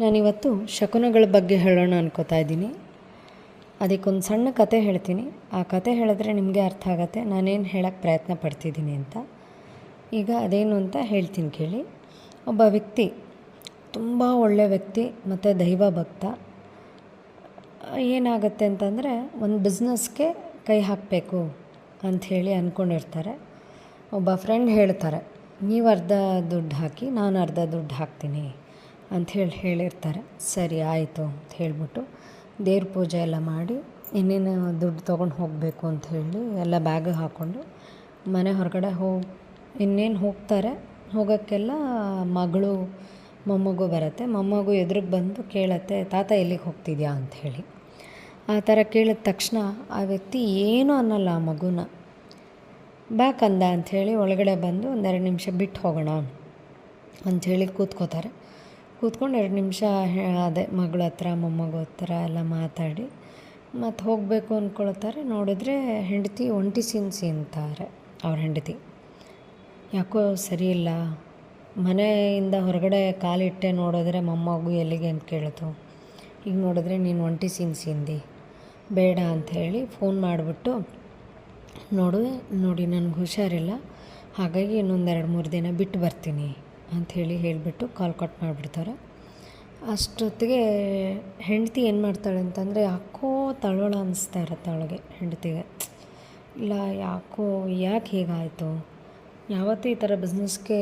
ನಾನಿವತ್ತು ಶಕುನಗಳ ಬಗ್ಗೆ ಹೇಳೋಣ ಅನ್ಕೋತಾ ಇದ್ದೀನಿ. ಅದಕ್ಕೊಂದು ಸಣ್ಣ ಕತೆ ಹೇಳ್ತೀನಿ. ಆ ಕತೆ ಹೇಳಿದ್ರೆ ನಿಮಗೆ ಅರ್ಥ ಆಗತ್ತೆ. ನಾನೇನು ಹೇಳೋಕ್ಕೆ ಪ್ರಯತ್ನ ಪಡ್ತಿದ್ದೀನಿ ಅಂತ. ಈಗ ಅದೇನು ಅಂತ ಹೇಳ್ತೀನಿ ಕೇಳಿ. ಒಬ್ಬ ವ್ಯಕ್ತಿ, ತುಂಬ ಒಳ್ಳೆಯ ವ್ಯಕ್ತಿ ಮತ್ತು ದೈವ ಭಕ್ತ. ಏನಾಗುತ್ತೆ ಅಂತಂದರೆ ಒಂದು ಬಿಸ್ನೆಸ್ಗೆ ಕೈ ಹಾಕಬೇಕು ಅಂಥೇಳಿ ಅಂದ್ಕೊಂಡಿರ್ತಾರೆ ಒಬ್ಬ ಫ್ರೆಂಡ್ ಹೇಳ್ತಾರೆ, ನೀವು ಅರ್ಧ ದುಡ್ಡು ಹಾಕಿ, ನಾನು ಅರ್ಧ ದುಡ್ಡು ಹಾಕ್ತೀನಿ. ಅಂಥೇಳಿ ಹೇಳಿರ್ತಾರೆ. ಸರಿ, ಆಯಿತು ಅಂತ ಹೇಳಿಬಿಟ್ಟು ದೇವ್ರ ಪೂಜೆ ಎಲ್ಲ ಮಾಡಿ ಇನ್ನೇನು ದುಡ್ಡು ತೊಗೊಂಡು ಹೋಗಬೇಕು ಅಂತ ಹೇಳಿ ಎಲ್ಲ ಬ್ಯಾಗ್ ಹಾಕ್ಕೊಂಡು ಮನೆ ಹೊರಗಡೆ ಹೋಗಿ ಇನ್ನೇನು ಹೋಗ್ತಾರೆ? ಹೋಗೋಕ್ಕೆಲ್ಲ ಮಗಳು, ಮೊಮ್ಮಗು ಬರುತ್ತೆ. ಮೊಮ್ಮಗು ಎದುರಿಗೆ ಬಂದು ಕೇಳತ್ತೆ, ತಾತ ಎಲ್ಲಿಗೆ ಹೋಗ್ತಿದ್ಯಾ? ಅಂಥೇಳಿ ಆ ಥರ ಕೇಳಿದ ತಕ್ಷಣ ಆ ವ್ಯಕ್ತಿ ಏನೂ ಅನ್ನಲ್ಲ ಆ ಮಗುನ. ಬ್ಯಾಕ್ ಅಂದ ಅಂಥೇಳಿ ಒಳಗಡೆ ಬಂದು ಒಂದೆರಡು ನಿಮಿಷ ಬಿಟ್ಟು ಹೋಗೋಣ ಅಂಥೇಳಿ ಕೂತ್ಕೋತಾರೆ. ಕೂತ್ಕೊಂಡು ಎರಡು ನಿಮಿಷ ಅದೇ ಮಗಳ ಹತ್ರ, ಮೊಮ್ಮಗು ಹತ್ರ ಎಲ್ಲ ಮಾತಾಡಿ ಮತ್ತು ಹೋಗಬೇಕು ಅಂದ್ಕೊಳ್ತಾರೆ ನೋಡಿದ್ರೆ ಹೆಂಡತಿ ಒಂಟಿ ಸಿನ್ಸಿ ಅಂತಾರೆ ಅವ್ರ ಹೆಂಡತಿ. ಯಾಕೋ ಸರಿಯಿಲ್ಲ ಮನೆಯಿಂದ ಹೊರಗಡೆ ಕಾಲಿಟ್ಟೆ ನೋಡಿದ್ರೆ ಮೊಮ್ಮಗು ಎಲ್ಲಿಗೆ ಅಂತ ಕೇಳಿತು. ಈಗ ನೋಡಿದ್ರೆ ನೀನು ಒಂಟಿ ಸಿನ್ಸಿಂದಿ ಬೇಡ ಅಂತ ಹೇಳಿ ಫೋನ್ ಮಾಡಿಬಿಟ್ಟು, ನೋಡು, ನೋಡಿ ನನಗೆ ಹುಷಾರಿಲ್ಲ, ಹಾಗಾಗಿ ಇನ್ನೊಂದು ಎರಡು ಮೂರು ದಿನ ಬಿಟ್ಟು ಬರ್ತೀನಿ. ಅಂಥೇಳಿ ಹೇಳಿಬಿಟ್ಟು ಕಾಲ್ ಕಟ್ ಮಾಡಿಬಿಡ್ತಾರೆ. ಅಷ್ಟೊತ್ತಿಗೆ ಹೆಂಡತಿ ಏನು ಮಾಡ್ತಾಳೆ ಅಂತಂದರೆ ಯಾಕೋ ತಳೋಳ ಅನ್ನಿಸ್ತಾ ಇರುತ್ತೆ ಅವಳಿಗೆ ಹೆಂಡತಿಗೆ. ಇಲ್ಲ, ಯಾಕೋ ಯಾಕೆ ಹೀಗಾಯಿತು? ಯಾವತ್ತೂ ಈ ಥರ ಬಿಸ್ನೆಸ್ಗೆ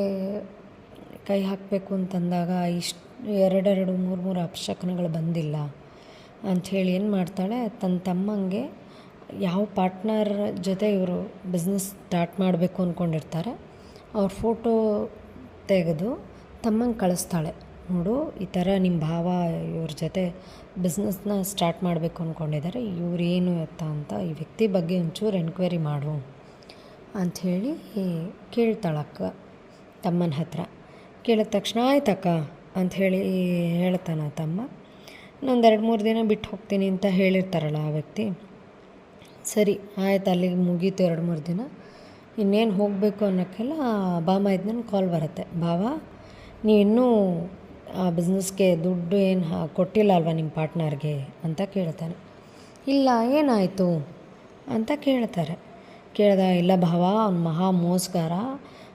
ಕೈ ಹಾಕಬೇಕು ಅಂತಂದಾಗ ಇಷ್ಟು ಎರಡೆರಡು, ಮೂರು ಮೂರು ಅಪಶಕನಗಳು ಬಂದಿಲ್ಲ ಅಂಥೇಳಿ ಏನು ಮಾಡ್ತಾಳೆ? ತನ್ನ ತಮ್ಮಂಗೆ ಯಾವ ಪಾರ್ಟ್ನರ್ ಜೊತೆ ಇವರು ಬಿಸ್ನೆಸ್ ಸ್ಟಾರ್ಟ್ ಮಾಡಬೇಕು ಅಂದ್ಕೊಂಡಿರ್ತಾರೆ ಅವ್ರ ಫೋಟೋ ತೆಗೆದು ತಮ್ಮಂಗೆ ಕಳಿಸ್ತಾಳೆ. ನೋಡು, ಈ ಥರ ನಿಮ್ಮ ಭಾವ ಇವ್ರ ಜೊತೆ ಬಿಸ್ನೆಸ್ನ ಸ್ಟಾರ್ಟ್ ಮಾಡಬೇಕು ಅಂದ್ಕೊಂಡಿದ್ದಾರೆ ಇವ್ರು ಏನು ಎತ್ತ ಅಂತ ಈ ವ್ಯಕ್ತಿ ಬಗ್ಗೆ ಒಂಚೂರು ಎನ್ಕ್ವೈರಿ ಮಾಡು ಅಂಥೇಳಿ ಕೇಳ್ತಾಳಕ್ಕ ತಮ್ಮನ ಹತ್ರ. ಕೇಳಿದ ತಕ್ಷಣ ಆಯ್ತಕ್ಕ ಅಂಥೇಳಿ ಹೇಳ್ತಾನೆ ತಮ್ಮ. ಇನ್ನೊಂದೆರಡು ಮೂರು ದಿನ ಬಿಟ್ಟು ಹೋಗ್ತೀನಿ ಅಂತ ಹೇಳಿರ್ತಾರಲ್ಲ ಆ ವ್ಯಕ್ತಿ. ಸರಿ, ಆಯ್ತು, ಅಲ್ಲಿಗೆ ಮುಗೀತು ಎರಡು ಮೂರು ದಿನ. ಇನ್ನೇನು ಹೋಗಬೇಕು ಅನ್ನೋಕ್ಕೆಲ್ಲ ಬಾಮ ನನ್ನ ಕಾಲ್ ಬರುತ್ತೆ. ನೀ ಇನ್ನೂ ಆ ಬಿಸ್ನೆಸ್ಗೆ ದುಡ್ಡು ಏನು ಹಾ ಕೊಟ್ಟಿಲ್ಲ ಅಲ್ವಾ ನಿಮ್ಮ ಪಾರ್ಟ್ನರ್ಗೆ ಅಂತ ಕೇಳ್ತಾನೆ. ಇಲ್ಲ, ಏನಾಯಿತು ಅಂತ ಕೇಳ್ತಾರೆ. ಕೇಳ್ದ, ಇಲ್ಲ ಭಾವ, ಅವ್ನ ಮಹಾ ಮೋಸ್ಗಾರ.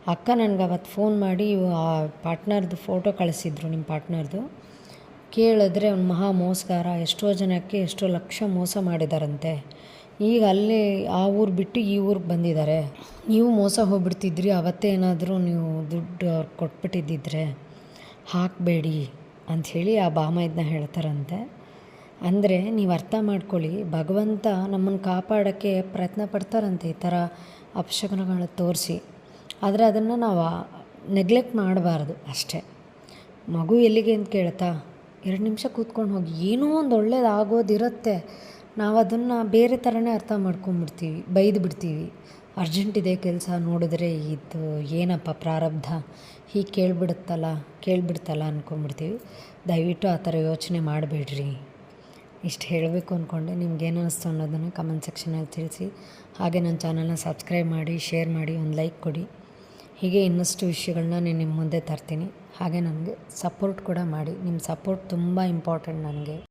ಅಕ್ಕ ನನಗೆ ಅವತ್ತು ಫೋನ್ ಮಾಡಿ ಆ ಪಾರ್ಟ್ನರ್ದು ಫೋಟೋ ಕಳಿಸಿದ್ರು ನಿಮ್ಮ ಪಾರ್ಟ್ನರ್ದು ಕೇಳಿದ್ರೆ ಅವ್ನ ಮಹಾ ಮೋಸ್ಗಾರ, ಎಷ್ಟೋ ಜನಕ್ಕೆ ಎಷ್ಟೋ ಲಕ್ಷ ಮೋಸ ಮಾಡಿದಾರಂತೆ. ಈಗ ಅಲ್ಲಿ ಆ ಊರು ಬಿಟ್ಟು ಈ ಊರಿಗೆ ಬಂದಿದ್ದಾರೆ ನೀವು ಮೋಸ ಹೋಗ್ಬಿಡ್ತಿದ್ರಿ, ಅವತ್ತೇ ಏನಾದರೂ ನೀವು ದುಡ್ಡು ಅವ್ರು ಕೊಟ್ಬಿಟ್ಟಿದ್ದಿದ್ರೆ ಹಾಕಬೇಡಿ ಅಂಥೇಳಿ ಆ ಬಾಮ ಇದನ್ನ ಹೇಳ್ತಾರಂತೆ. ಅಂದರೆ ನೀವು ಅರ್ಥ ಮಾಡ್ಕೊಳ್ಳಿ, ಭಗವಂತ ನಮ್ಮನ್ನು ಕಾಪಾಡೋಕ್ಕೆ ಪ್ರಯತ್ನ ಪಡ್ತಾರಂತೆ ಈ ಥರ ಅಪಶಕನಗಳು ತೋರಿಸಿ. ಆದರೆ ಅದನ್ನು ನಾವು ನೆಗ್ಲೆಕ್ಟ್ ಮಾಡಬಾರ್ದು ಅಷ್ಟೇ. ಮಗು ಎಲ್ಲಿಗೆ ಅಂತ ಕೇಳ್ತಾ, ಎರಡು ನಿಮಿಷ ಕೂತ್ಕೊಂಡು ಹೋಗಿ, ಏನೋ ಒಂದು ಒಳ್ಳೇದು ಆಗೋದಿರುತ್ತೆ. ನಾವು ಅದನ್ನು ಬೇರೆ ಥರನೇ ಅರ್ಥ ಮಾಡ್ಕೊಂಬಿಡ್ತೀವಿ, ಬೈದು ಬಿಡ್ತೀವಿ. ಅರ್ಜೆಂಟ್ ಇದೆ ಕೆಲಸ ನೋಡಿದ್ರೆ ಇದು ಏನಪ್ಪ ಪ್ರಾರಬ್ಧ? ಹೀಗೆ ಕೇಳಿಬಿಡುತ್ತಲ್ಲ, ಕೇಳಿಬಿಡ್ತಲ್ಲ ಅಂದ್ಕೊಂಬಿಡ್ತೀವಿ ದಯವಿಟ್ಟು ಆ ಥರ ಯೋಚನೆ ಮಾಡಬೇಡ್ರಿ. ಇಷ್ಟು ಹೇಳಬೇಕು ಅಂದ್ಕೊಂಡೆ ನಿಮ್ಗೇನು ಅನ್ನಿಸ್ತು ಅನ್ನೋದನ್ನು ಕಮೆಂಟ್ ಸೆಕ್ಷನಲ್ಲಿ ತಿಳಿಸಿ. ಹಾಗೆ ನನ್ನ ಚಾನಲ್ನ ಸಬ್ಸ್ಕ್ರೈಬ್ ಮಾಡಿ ಶೇರ್ ಮಾಡಿ, ಒಂದು ಲೈಕ್ ಕೊಡಿ. ಹೀಗೆ ಇನ್ನಷ್ಟು ವಿಷಯಗಳನ್ನ ನಾನು ನಿಮ್ಮ ಮುಂದೆ ತರ್ತೀನಿ. ಹಾಗೆ ನನಗೆ ಸಪೋರ್ಟ್ ಕೂಡ ಮಾಡಿ. ನಿಮ್ಮ ಸಪೋರ್ಟ್ ತುಂಬ ಇಂಪಾರ್ಟೆಂಟ್ ನನಗೆ.